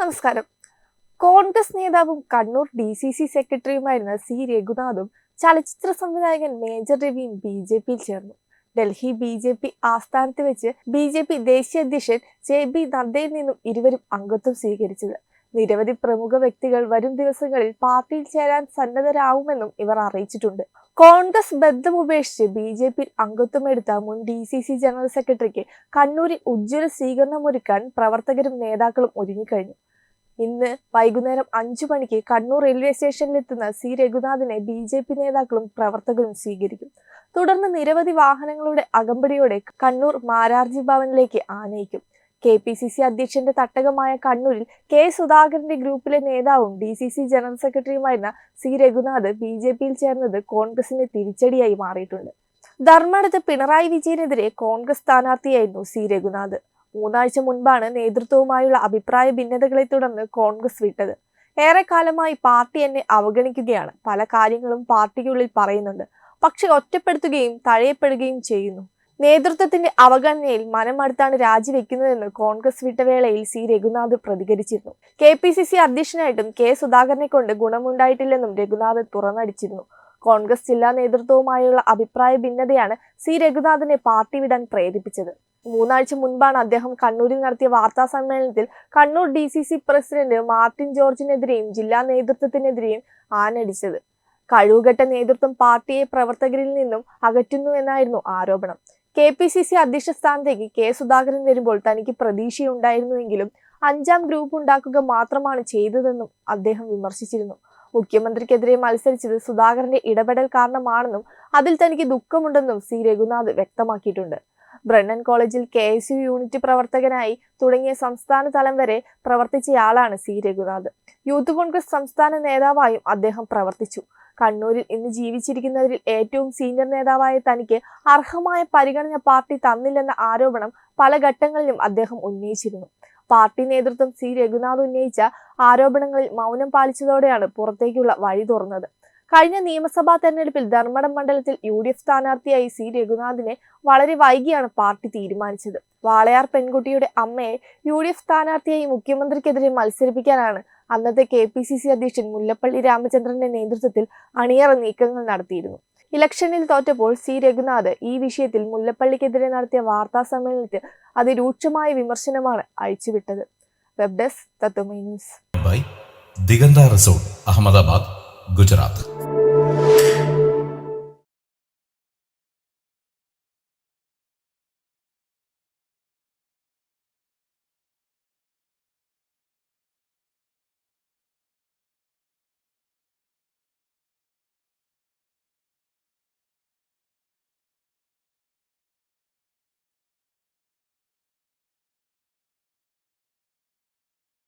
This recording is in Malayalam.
നമസ്കാരം. കോൺഗ്രസ് നേതാവും കണ്ണൂർ ഡി സി സി സെക്രട്ടറിയുമായിരുന്ന സി രഘുനാഥും ചലച്ചിത്ര സംവിധായകൻ മേജർ രവിയും ബി ജെ പിയിൽ ചേർന്നു. ഡൽഹി ബി ജെ പി ആസ്ഥാനത്ത് വെച്ച് ബി ജെ പി ദേശീയ അധ്യക്ഷൻ ജെ ബി നദ്ദയിൽ നിന്നും ഇരുവരും അംഗത്വം സ്വീകരിച്ചത്. നിരവധി പ്രമുഖ വ്യക്തികൾ വരും ദിവസങ്ങളിൽ പാർട്ടിയിൽ ചേരാൻ സന്നദ്ധരാകുമെന്നും ഇവർ അറിയിച്ചിട്ടുണ്ട്. കോൺഗ്രസ് ബന്ധം ഉപേക്ഷിച്ച് ബി ജെ പിയിൽ അംഗത്വം എടുത്ത മുൻ ഡി സി സി ജനറൽ സെക്രട്ടറിക്ക് കണ്ണൂരിൽ ഉജ്ജ്വല സ്വീകരണമൊരുക്കാൻ പ്രവർത്തകരും നേതാക്കളും ഒരുങ്ങിക്കഴിഞ്ഞു. ഇന്ന് വൈകുന്നേരം അഞ്ചു മണിക്ക് കണ്ണൂർ റെയിൽവേ സ്റ്റേഷനിലെത്തുന്ന സി രഘുനാഥിനെ ബി ജെ പി നേതാക്കളും പ്രവർത്തകരും സ്വീകരിക്കും. തുടർന്ന് നിരവധി വാഹനങ്ങളുടെ അകമ്പടിയോടെ കണ്ണൂർ മാരാർജി ഭവനിലേക്ക് ആനയിക്കും. കെ പി സി സി അധ്യക്ഷന്റെ തട്ടകമായ കണ്ണൂരിൽ കെ സുധാകരന്റെ ഗ്രൂപ്പിലെ നേതാവും ഡി സി സി ജനറൽ സെക്രട്ടറിയുമായിരുന്ന സി രഘുനാഥ് ബി ജെ പിയിൽ ചേർന്നത് കോൺഗ്രസിന്റെ തിരിച്ചടിയായി മാറിയിട്ടുണ്ട്. ധർമ്മടത്ത് പിണറായി വിജയനെതിരെ കോൺഗ്രസ് സ്ഥാനാർത്ഥിയായിരുന്നു സി രഘുനാഥ്. മൂന്നാഴ്ച മുൻപാണ് നേതൃത്വവുമായുള്ള അഭിപ്രായ ഭിന്നതകളെ തുടർന്ന് കോൺഗ്രസ് വിട്ടത്. ഏറെക്കാലമായി പാർട്ടി എന്നെ അവഗണിക്കുകയാണ്. പല കാര്യങ്ങളും പാർട്ടിക്കുള്ളിൽ പറയുന്നുണ്ട്. പക്ഷെ ഒറ്റപ്പെടുത്തുകയും തഴയപ്പെടുകയും ചെയ്യുന്നു. നേതൃത്വത്തിന്റെ അവഗണനയിൽ മനമടുത്താണ് രാജിവെക്കുന്നതെന്ന് കോൺഗ്രസ് വിട്ടവേളയിൽ സി. രഘുനാഥ് പ്രതികരിച്ചിരുന്നു. കെ. പി. സി. സി അധ്യക്ഷനായിട്ടും കെ. സുധാകരനെ കൊണ്ട് ഗുണമുണ്ടായിട്ടില്ലെന്നും രഘുനാഥ് തുറന്നടിച്ചിരുന്നു. കോൺഗ്രസ് ജില്ലാ നേതൃത്വവുമായുള്ള അഭിപ്രായ ഭിന്നതയാണ് സി രഘുനാഥിനെ പാർട്ടി വിടാൻ പ്രേരിപ്പിച്ചത്. മൂന്നാഴ്ച മുൻപാണ് അദ്ദേഹം കണ്ണൂരിൽ നടത്തിയ വാർത്താ സമ്മേളനത്തിൽ Kannur D C C president Martin ജോർജിനെതിരെയും ജില്ലാ നേതൃത്വത്തിനെതിരെയും ആനടിച്ചത് കഴിവുകെട്ട നേതൃത്വം പാർട്ടിയെ പ്രവർത്തകരിൽ നിന്നും അകറ്റുന്നു എന്നായിരുന്നു ആരോപണം. കെ പി സി സി അധ്യക്ഷ സ്ഥാനത്തേക്ക് കെ സുധാകരൻ വരുമ്പോൾ തനിക്ക് പ്രതീക്ഷയുണ്ടായിരുന്നുവെങ്കിലും അഞ്ചാം ഗ്രൂപ്പ് ഉണ്ടാക്കുക മാത്രമാണ് ചെയ്തതെന്നും അദ്ദേഹം വിമർശിച്ചിരുന്നു. മുഖ്യമന്ത്രിക്കെതിരെ മത്സരിച്ചത് സുധാകരന്റെ ഇടപെടൽ കാരണമാണെന്നും അതിൽ തനിക്ക് ദുഃഖമുണ്ടെന്നും സി രഘുനാഥ് വ്യക്തമാക്കിയിട്ടുണ്ട്. ബ്രണ്ണൻ കോളേജിൽ കെ എസ് യു യൂണിറ്റ് പ്രവർത്തകനായി തുടങ്ങിയ സംസ്ഥാന തലം വരെ പ്രവർത്തിച്ചയാളാണ് സി രഘുനാഥ്. യൂത്ത് കോൺഗ്രസ് സംസ്ഥാന നേതാവായും അദ്ദേഹം പ്രവർത്തിച്ചു. കണ്ണൂരിൽ ഇന്ന് ജീവിച്ചിരിക്കുന്നവരിൽ ഏറ്റവും സീനിയർ നേതാവായ തനിക്ക് അർഹമായ പരിഗണന പാർട്ടി തന്നില്ലെന്ന ആരോപണം പല ഘട്ടങ്ങളിലും അദ്ദേഹം ഉന്നയിച്ചിരുന്നു. പാർട്ടി നേതൃത്വം സി രഘുനാഥ് ഉന്നയിച്ച ആരോപണങ്ങളിൽ മൗനം പാലിച്ചതോടെയാണ് പുറത്തേക്കുള്ള വഴി തുറന്നത്. കഴിഞ്ഞ നിയമസഭാ തെരഞ്ഞെടുപ്പിൽ ധർമ്മടം മണ്ഡലത്തിൽ യു ഡി എഫ് സ്ഥാനാർത്ഥിയായി സി രഘുനാഥിനെ വളരെ വൈകിയാണ് പാർട്ടി തീരുമാനിച്ചത്. വാളയാർ പെൺകുട്ടിയുടെ അമ്മയെ യു ഡി എഫ് സ്ഥാനാർത്ഥിയായി മുഖ്യമന്ത്രിക്കെതിരെ മത്സരിപ്പിക്കാനാണ് അന്നത്തെ കെ പി സി സി അധ്യക്ഷൻ മുല്ലപ്പള്ളി രാമചന്ദ്രന്റെ നേതൃത്വത്തിൽ അണിയറ നീക്കങ്ങൾ നടത്തിയിരുന്നു. ഇലക്ഷനിൽ തോറ്റപ്പോൾ സി. രഘുനാഥ് ഈ വിഷയത്തിൽ മുല്ലപ്പള്ളിക്കെതിരെ നടത്തിയ വാർത്താ സമ്മേളനത്തിൽ അതിരൂക്ഷമായ വിമർശനമാണ് അഴിച്ചുവിട്ടത്. Web desk Tatwamayi news. Diganta resort Ahmedabad Gujarat.